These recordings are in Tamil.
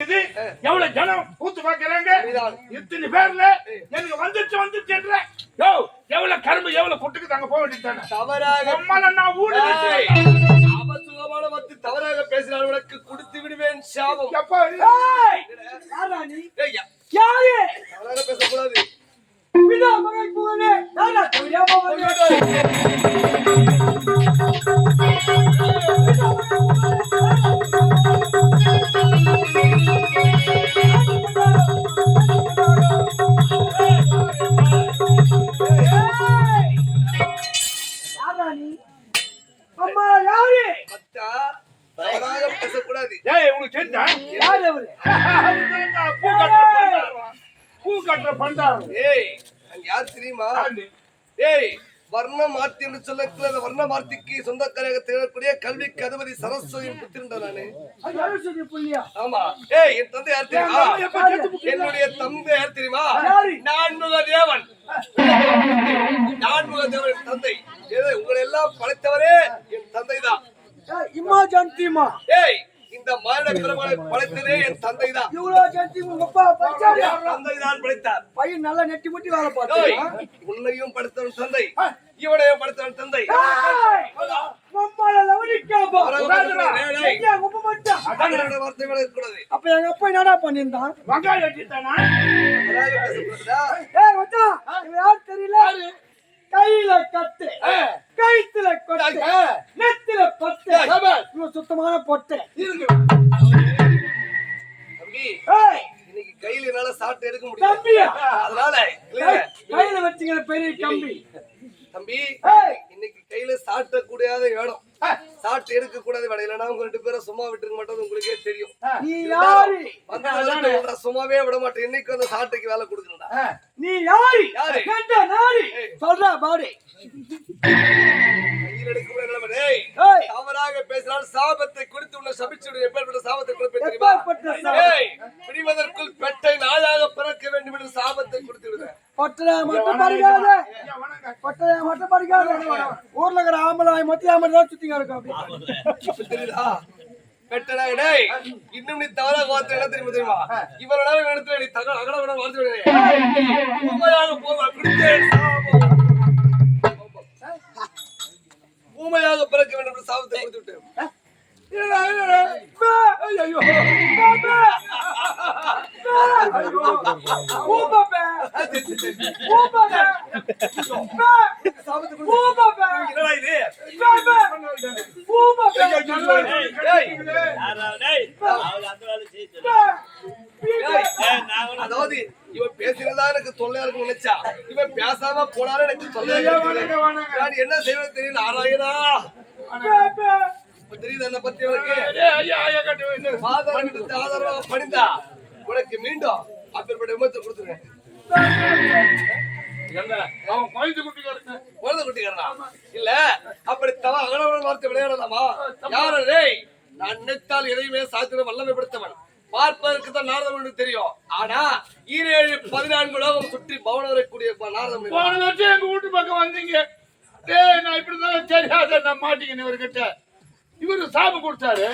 இது எவ்வளவு ஜனம் கூத்து பாக்குறாங்க இதுதான். பேர்ல எனக்கு வந்துச்சு வந்துச்சுன்ற யோ எவ்வளவு கரும்பு எவ்வளவு கொட்டுக்கு தாங்க போக வேண்டியதானே தவறாக நான் ஊடு ஏய், அபசுகமான வந்து தவறாக பேசினால் உனக்கு கொடுத்து விடுவேன் சாபம். எப்ப ஏய், யாரா? தவறாக பேசக்கூடாது. பிதா மகன் தெரியாம வந்தே? ஏய். வர்ண மார்த்தி என்று சொல்லக்கூடிய அந்த வர்ண மார்த்திக்கு சொந்தக்காரராக திகழக்கூடிய கல்விக்கு அதிபதி சரஸ்வதியின் புத்திரன் நானு. சரஸ்வதி? ஆமா. ஏய் என் தந்தை யார் தெரியுமா? தந்தை? என்னுடைய தந்தை யார் தெரியுமா? நான்முக தேவன் நான்முக தேவன் என் தந்தை. ஏதோ உங்களை எல்லாம் படைத்தவரே என் தந்தை தான் ஏய், இம்மா ஜந்திமா ஏய் இந்த மாநில பெருமாளை படைத்ததே என் தந்தை தான் இவ்வளவு ஜந்தி உங்க அப்பா படிச்சாரு தந்தை தான் படைத்தார். பையன் நல்லா நெட்டி முட்டி வேலை பார்த்து. உன்னையும் படைத்தவன் தந்தை. இவனையும் படைத்தவன் தந்தை. அப்ப எங்க அப்பா என்னடா பண்ணிருந்தான் தெரியல. கையில கட்டு. கைத்துல கொட்டு. நெத்தில பட்டு. இவன் சுத்தமான பொட்டு. இன்னைக்கு கையில என்னால சாப்பிட்டு எடுக்க முடியும் அதனால கையில வச்சுக்கிற பெரிய கம்பி. தம்பி இன்னைக்கு கையில சாட்ட கூடாத இடம் சாப்பிட்டு எடுக்க கூடாத இல்லைன்னா உங்க ரெண்டு பேரும் சும்மா விட்டுருக்க மாட்டோம் உங்களுக்கே தெரியும். சும்மாவே விட மாட்டேன். இன்னைக்கு அந்த சாட்டைக்கு வேலை கொடுக்குறா நீ யாரு? யாரு? சொல்றா பாடி. தவறாக பேசினால் சாபத்தை உன்னை எப்பேற்பட்ட சாபத்தை? ஏய், பிடிவதற்குள் பெட்டை நாயாக பிறக்க வேண்டும் என்று சாபத்தை கொடுத்து விடுவேன். பட்டறையா மட்டும் படிக்காத. ஊர்ல இருக்கிற ஆம்பளை மத்திய ஆம்பளை தான் சுத்திங்க இருக்கும் அப்படி. தெரியுதா? பெட்டனாக டேய் இன்னும் நீ தவறாக வார்த்தை என்ன தெரியுமா தெரியுமா? இவ்வளவு நேரம் எடுத்து நீ தகவல் அகல விட. வார்த்தை ஊமையாக போவா பிறக்க வேண்டும் என்று சாபத்தை கொடுத்து விட்டேன் அதாவது இவன் பேசினதா எனக்கு தொல்லையா இருக்கும் நினைச்சா இவன் பேசாம போனாலும் எனக்கு தொல்லையா நான் என்ன செய்வது தெரியல ஆராயனா தெரியுது என்ன பத்தி அவருக்கு ஆதாரம் எடுத்து ஆதாரமாக பணிந்தா உனக்கு மீண்டும் அப்பேற்பட்ட விமர்சனம் கொடுத்துருவேன் குழந்தை குட்டிக்காரனா. இல்ல அப்படி அகலவன வார்த்தை விளையாடலாமா? யாரு டேய் நான் நினைத்தால் எதையுமே சாத்திர வல்லமை படுத்தவன் பார்ப்பதற்கு தான் நாரதம் தெரியும். ஆனா ஈரேழு பதினான்கு லோகம் சுற்றி பவனவரை கூடிய நாரதம் போன வருஷம் எங்க வீட்டு பக்கம் வந்தீங்க. டேய் நான் இப்படி தான் தெரியாத நான் மாட்டிக்கினேன் இவர்கிட்ட. இவரு சாப கொடுத்தாரு.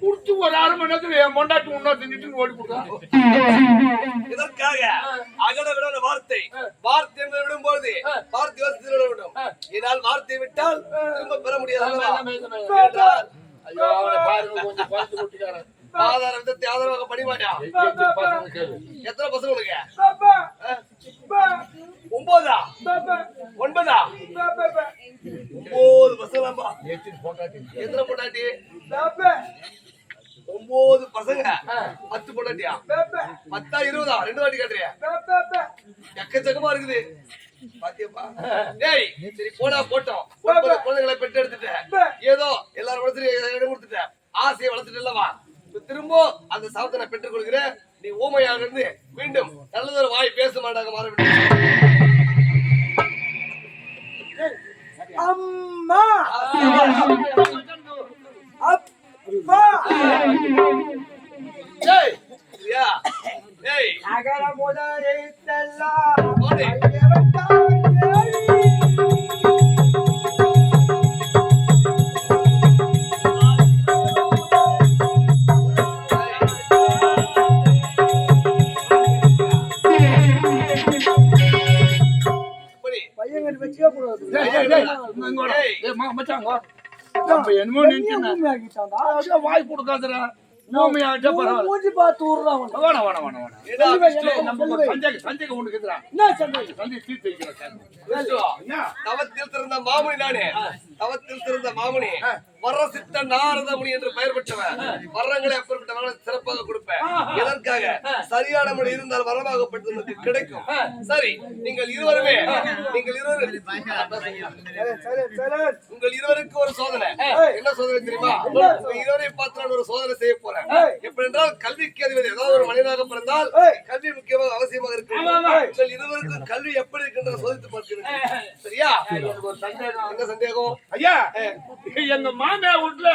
கொடுத்து ஒரு அரை மணி நேரத்துல என் பொண்டாட்டி முன்னோர் தின்னுட்டு ஓடி கொடுத்தாரு இதற்காக அகல விடாத வார்த்தை வார்த்தை என்று விடும்போது வார்த்தை யோசித்து விட வேண்டும் என்னால் வார்த்தை விட்டால் திரும்ப பெற முடியாது ஐயோ அவனை பாருங்க கொஞ்சம் பார்த்து கொட்டிக்காரன் ஆதார விதத்தை ஆதரவாக படிமாட்டா எத்தனை பசங்க உனக்கு ஒன்பதா ஒன்பதா? ஒன்பது பசங்களாம்பா எத்தனை பொண்டாட்டி? ஒன்பது பசங்க. பத்து பொண்டாட்டியா? பத்தா இருபதா? ரெண்டு வாட்டி கேட்டுறியா எக்கச்சக்கமா இருக்குது. பாத்தியப்பா. டேய் சரி போடா போட்டோம். ஒன்பது குழந்தைகளை பெற்று எடுத்துட்டேன் ஏதோ எல்லாரும் வளர்த்துட்டு இடம் கொடுத்துட்டேன் ஆசையை வளர்த்துட்டு இல்லவா திரும்ப அந்த சாபத்தை நான் பெற்றுக் கொள்கிறேன் நீ ஊமையாக இருந்து மீண்டும் நல்லதொரு வாய் பேச மாட்டாங்க மாற வேண்டும் அம்மா! அப்பா சரியா டேய் நகர முதலெல்லாம் இங்க வாடா. ஏய். ஏய், மா- மச்சான், வா. நம்ம என்னமோ நினைச்சேன் வாய் கொடுக்காதடா. மூஞ்சி பார்த்து விடுறான். வேணாம் வேணாம் வேணாம் வேணாம் நம்ம சந்தேகம் சந்தேகம் ஒண்ணு இருக்குதுடா என்ன தீர்த்து வைக்கிறேன் நானே. தவத்தில் சிறந்த மாமுனி வரசித்த நாரதமுனி என்று பெயர் பெற்றவன் வரங்களை அப்பேற்பட்டவர்களை சிறப்பாக கொடுப்பேன். எதற்காக? சரியான முறை இருந்தால் வரமாகப்பட்டது உனக்கு கிடைக்கும் சரி நீங்கள் இருவருமே நீங்கள் இருவரும் சரி, சரி, சரி. உங்கள் இருவருக்கு ஒரு சோதனை. என்ன சோதனை தெரியுமா? இருவரை பார்த்து நான் ஒரு சோதனை செய்ய போறேன். எப்படி என்றால் கல்விக்கு அதிபதி ஏதாவது ஒரு மனிதனாக பிறந்தால் கல்வி முக்கியமாக அவசியமாக இருக்கு உங்கள் இருவருக்கும் கல்வி எப்படி இருக்கின்ற சோதித்து பார்க்க வேண்டும். சரியா? ஒரு சந்தேகம். என்ன சந்தேகம்? ஐயா எங்க மாமியா வீட்டுல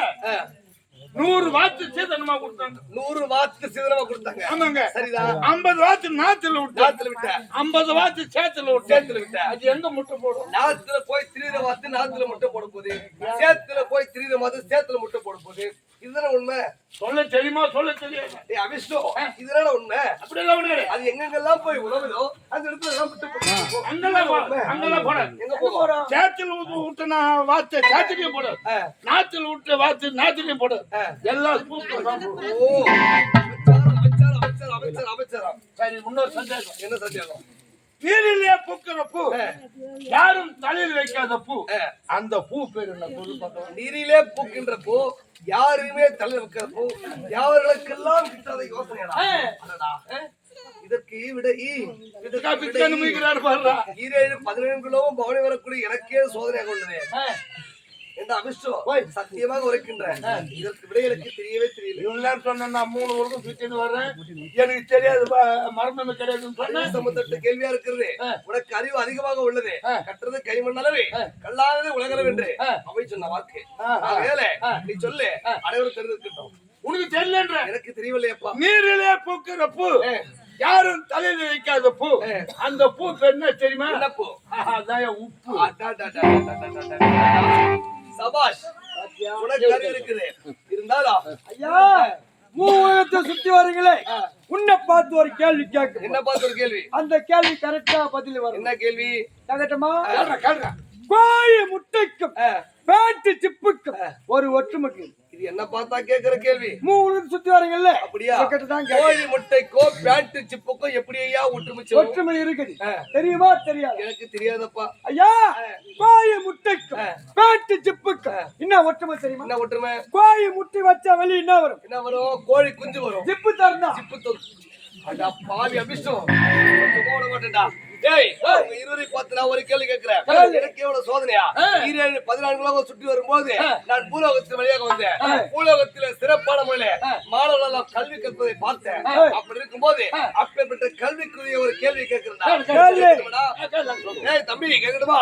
நூறு வாத்து சீதனமா கொடுத்தாங்க. நூறு வாத்து சிதறமா கொடுத்தாங்க. ஆமாங்க. சரிதான் ஐம்பது வாத்து நாத்துல விட்டு நாத்துல விட்ட ஐம்பது வாத்து சேத்துல விட்டு சேத்துல விட்ட அது எங்க முட்டை போடும்? நாத்துல போய் திரியிற வாத்து நாத்துல முட்டை போட போகுது. சேத்துல போய் திரியிற வாத்து சேத்துல முட்டை போட போகுது. இதுதானே உண்மை சொல்ல தெரியுமா? சொல்ல தெரியாது? ஏய் அவிஷ்ணு இதுதானே உண்மை அப்படியெல்லாம் ஒண்ணு கிடையாது. அது எங்கெங்கெல்லாம் போய் உழவுதோ அந்த இடத்துல எல்லாம் போட்டு அங்கெல்லாம் போட அங்கெல்லாம் போட எங்க போகும் சேத்துல விட்டுனா வாத்து சேத்துலயும் போடு ஆ. நாத்துல விட்டு வாத்து நாத்துலயும் போடு எல்லாம் அமைச்சர் அமைச்சர் அமைச்சர் அமைச்சர் சரி இன்னொரு சந்தேகம். என்ன சந்தேகம்? நீரிலே பூக்கிற பூ. யாரும் தலையில் வைக்காத பூ. அந்த பூ பேர் என்ன? சொல்லு நீரிலே பூக்கின்ற பூ யாருமே தலை வைக்கிற பூ யாவர்களுக்கெல்லாம் கிட்டாத ஆ? இதற்கு விடை பதினேழு கிலோவும் பவனி வரக்கூடிய எனக்கே சோதனையாக உள்ளது. என்ற சத்தியமாக உரைக்கின்றேன். இதற்கு விடை எனக்கு தெரியவே தெரியல. இவ்வளவு நேரம் சொன்னேன் நான் மூணு சுத்திட்டு வர்றேன். எனக்கு தெரியாது மர்மமே கிடையாதுன்னு சொன்னேன். சம்பந்தப்பட்ட கேள்வியா இருக்கிறது. உனக்கு அறிவு அதிகமாக உள்ளது. கட்டுறது கைமண்ணளவே கல்லாதது உலகளவென்று அவை சொன்ன வாக்கு. நீ சொல்லு அனைவரும் தெரிஞ்சிருக்கட்டும் உனக்கு தெரியலன்ற. எனக்கு தெரியவில்லையப்பா. நீரிலே பூக்கிற பூ யாரும் தலையில வைக்காத பூ. அந்த பூ என்ன தெரியுமா? பூ? அதான் உப்பு. அடாடாடாடாடாடாடா. சபாஷ் உனக்கு அறிவு இருக்குது. இருந்தாலும் ஐயா மூவத்தை சுத்தி வரீங்களே உன்னை பார்த்து ஒரு கேள்வி கேட்கு என்ன பார்த்து ஒரு கேள்வி? அந்த கேள்வி கரெக்டா பதில் வரும். என்ன கேள்வி? கேட்கட்டுமா. கோழி முட்டைக்கும் பேட்டு சிப்புக்கும் ஒரு ஒற்றுமைக்கு என்ன பார்த்தா கேக்குற கேள்வி. மூணு சுத்தி வரீங்கல்ல? அப்படியா? தான் கோழி முட்டைக்கோ பேண்ட் சிப்புக்கோ எப்படி ஐயா ஒற்றுமைச்சு ஒற்றுமை இருக்குது. தெரியுமா? தெரியாது. எனக்கு தெரியாதப்பா. ஐயா கோழி முட்டைக்கும் பேட்டு சிப்புக்கும் என்ன ஒற்றுமை தெரியுமா? என்ன ஒற்றுமை? கோழி முட்டை வச்சா வெளிய என்ன வரும்? என்ன வரும்? கோழி குஞ்சு வரும். ஜிப்பு திறந்தா. சிப்பு தொ- அடா பாவி விட மாட்டேன்டா இருவரை பார்த்து நான் ஒரு கேள்வி கேட்கிறேன். எனக்கு எவ்வளவு சோதனையா? ஈரேழு பதினான்கு சுற்றி வரும்போது நான் பூலோகத்தில் வழியாக வந்தேன். பூலோகத்துல சிறப்பான முறையில மாணவர்கள் கல்வி கற்பதை பார்த்தேன். அப்படி இருக்கும்போது அப்பேற்பட்ட கல்விக்குரிய ஒரு கேள்வி கேட்கிறேன். தம்பி கேட்கட்டுமா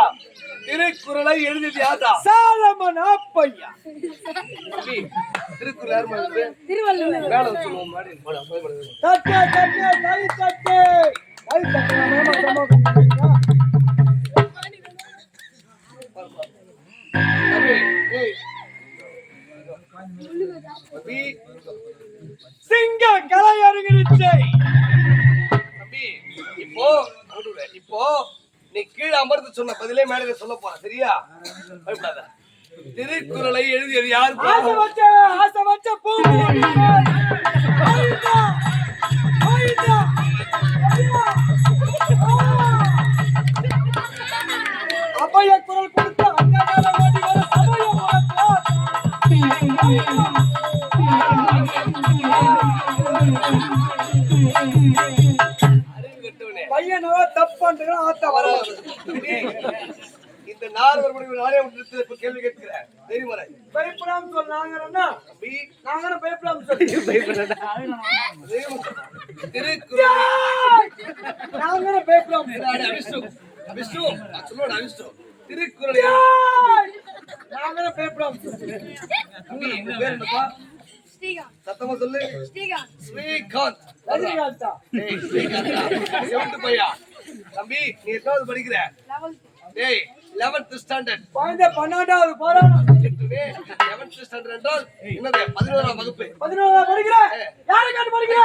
திருக்குறளை எழுதியது யாரா சாலமன் அப்பையா. திருக்குறள் யார் மேல சொல்லுவோம் தட்டு. கை சிங்க கலை அருங்கிருச்சை இப்போ இப்போ நீ கீழே அமர்ந்து சொன்ன பதிலே மேலே சொல்ல போற சரியா பயப்படாத திருக்குறளை எழுதியது யார் ஆசை வச்ச ஆசை வச்ச பூ இந்த நாரதர் முடிவு நானே இப்ப கேள்வி கேட்கிறேன். தெரியுமா பயப்படாம சொன்னாங்கன்னா தம்பி நாங்க பயப்படாம சொல்லி திருக்குறள். நாங்க பயப்படாம நான் சொல்லுவேன் அவிஷ்ணு திருக்குறளை. நாங்க பயப்படாம சொல்லி தம்பி உங்க பேர் என்னப்பா? ஸ்ரீகாந்த். சத்தமா சொல்லு. ஸ்ரீகாந்த். ஸ்ரீகாந்த். ரஜினிகாந்தா. பையா தம்பி நீ எட்டாவது படிக்கிற. டேய் லெவன்த் ஸ்டாண்டர்ட் குழந்தை பன்னெண்டாவது போறான். லெவன்த் ஸ்டாண்டர்ட் என்றால் என்னது? பதினோராம் வகுப்பு. பதினோரா படிக்கிற? யாரை காட்டு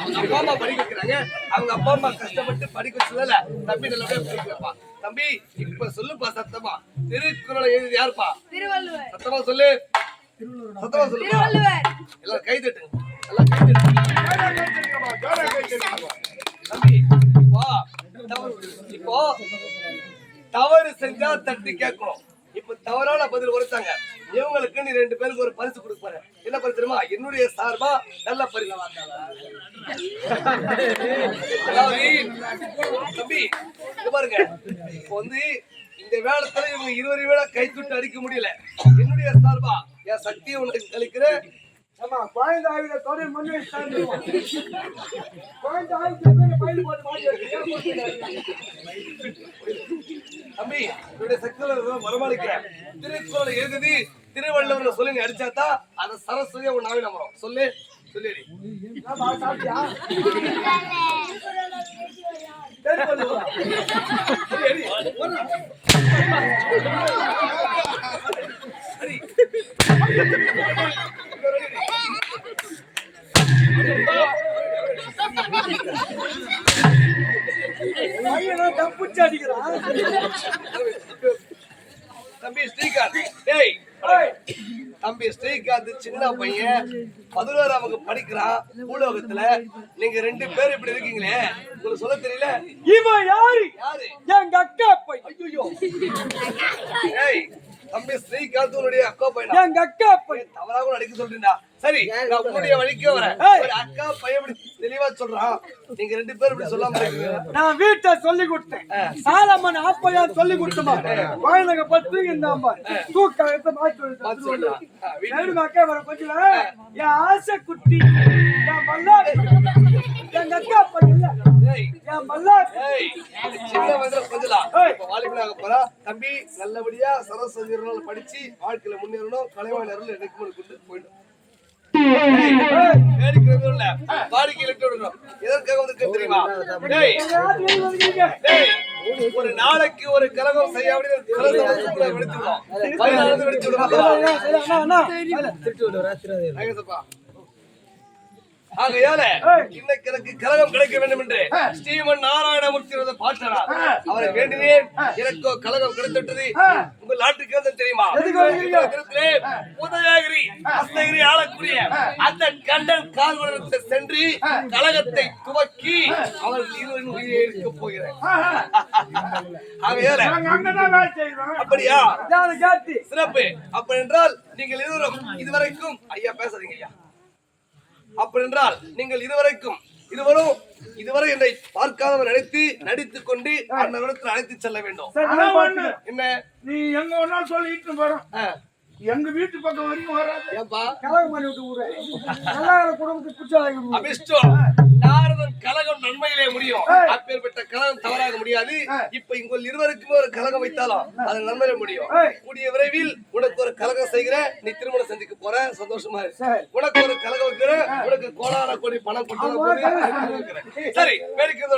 அவங்க அப்பா அம்மா படிக்க வைக்கிறாங்க. அவங்க அப்பா அம்மா கஷ்டப்பட்டு படிக்க வச்சதால தம்பி படிக்கிறப்பா தம்பி இப்ப சொல்லுப்பா சத்தமா. திருக்குறளை எழுதி யாருப்பா? திருவள்ளுவர். சத்தமா சொல்லு. சத்தமா திருவள்ளுவர். எல்லாம் கை தட்டுங்க. எல்லாம் கை தட்டுங்க. தம்பி இப்போ தவறு செஞ்சா தட்டி கேட்கணும் இப்ப தவறான பதில் கொடுத்தாங்க இவங்களுக்கு நீ ரெண்டு பேருக்கு ஒரு பரிசு கொடுக்க போறேன் என்ன பரிசு தெரியுமா? என்னுடைய சார்பா நல்ல பரிசு தம்பி பாருங்க. இப்போ வந்து இந்த வேளத்துல இவங்க இருவரை வேளை கை தொட்டு அடிக்க முடியல. என்னுடைய சார்பா என் சக்தியை உனக்கு கழிக்கிறேன். ஆமா குழந்தை ஆயுத மண்ணு வச்சுட்டாங்க குழந்தை ஆயுத பயிர் போட்டு மாட்டி? தம்பி என்னுடைய சக்தியில வரமாளிக்கிறேன் திருக்குறளை எழுதி திருவள்ளுவர் சொல்லி நீ அடிச்சாதான் அந்த சரஸ்வதியா உன் நாவி நம்புறோம் சொல்லு சொல்லிடி. என்னப்பா, சாப்பிட்டியா? சரி, சொல்லுவா. பையனா தப்பிச்சு அடிக்கிறான் தம்பி ஸ்ரீகாந்த் டேய். தம்பி ஸ்ரீகாந்த் சின்ன பையன் பதினோராம் வகுப்பு படிக்கிறான் பூலோகத்துல. நீங்க ரெண்டு பேரும் இப்படி இருக்கீங்களே? உங்களுக்கு சொல்ல தெரியல? இவன் யாரு? யாரு? எங்க அக்கா பையன். ஐயோ ஏய் தம்பி ஸ்ரீகாந்த் உன்னுடைய அக்கா பையனா? எங்க அக்கா பையன் தவறாக கூட அடிக்க சொல்றீங்களா சரி நான் உன்னுடைய வழிக்கே வரேன். அக்கா பையன் இப்படி தெளிவா சொல்றான். நீங்க ரெண்டு பேரும் இப்படி சொல்லாம நான் வீட்டை சொல்லி கொடுத்தேன். சாலமன் ஆப்பையா சொல்லி கொடுத்தமா? குழந்தைங்க பத்து இருந்தாம்பா தூக்க எடுத்து மாற்றி பார்த்து சொல்றான் நேரு அக்கா வர கொஞ்சம். என் ஆசை குட்டி மல்லாடி எங்க அக்கா என் சின்ன வயசுல கொஞ்சலாம். இப்ப வாலிபனாக போறா. தம்பி நல்லபடியா சரஸ்வதி படிச்சு வாழ்க்கையில முன்னேறணும். கலைவாணி அருள் எனக்கு கொண்டு போயிடும். ஒரு நாளைக்கு ஒரு கலகம் செய்ய அப்படின்னு ஆகையால. இன்னைக்கு எனக்கு கலகம் கிடைக்க வேண்டும் என்று ஸ்ரீமன் நாராயணமூர்த்தி பாட்டனார் அவரை வேண்டினேன் எனக்கோ கலகம் கிடைத்துவிட்டது உங்கள் நாட்டுக்கு வந்து தெரியுமா? உதயகிரி அஸ்தகிரி ஆளக்கூடிய அந்த கண்டன் கால்வனத்தை சென்று கலகத்தை துவக்கி அவர்கள் இருவரின் உயிரை எடுக்க போகிறேன் ஆகையால. அப்படியா? சிறப்பு. அப்படி என்றால் நீங்கள் இருவரும் இதுவரைக்கும் ஐயா பேசாதீங்க ஐயா. அப்படி என்றால் நீங்கள் இதுவரைக்கும் இருவரும் இதுவரை என்னை பார்க்காதவர் நினைத்து நடித்துக் கொண்டு அந்த இடத்தில் அழைத்து செல்ல வேண்டும். என்ன? நீ எங்க வேணாலும் சொல்லிட்டு ஆ, எங்க வீட்டு பக்கம் வரைக்கும் வராது. ஏன்பா? கலகம் பண்ணி விட்டு ஊரே. நல்லா இருக்கிற குடும்பத்துக்கு பிடிச்ச வாங்கி அபிஷ்டம். நாரதன் கலகம் நன்மையிலே முடியும். அப்பேற்பட்ட கலகம் தவறாக முடியாது. இப்ப இங்க இருவருக்குமே ஒரு கலகம் வைத்தாலும் அது நன்மையில முடியும். கூடிய விரைவில் உனக்கு ஒரு கலகம் செய்கிறேன். நீ திருமணம் செஞ்சுக்க போற. சந்தோஷமா இரு. சரி. உனக்கு ஒரு கலகம் வைக்கிறேன். உனக்கு கோடான கோடி பணம் கொடுத்து சரி வேடிக்கை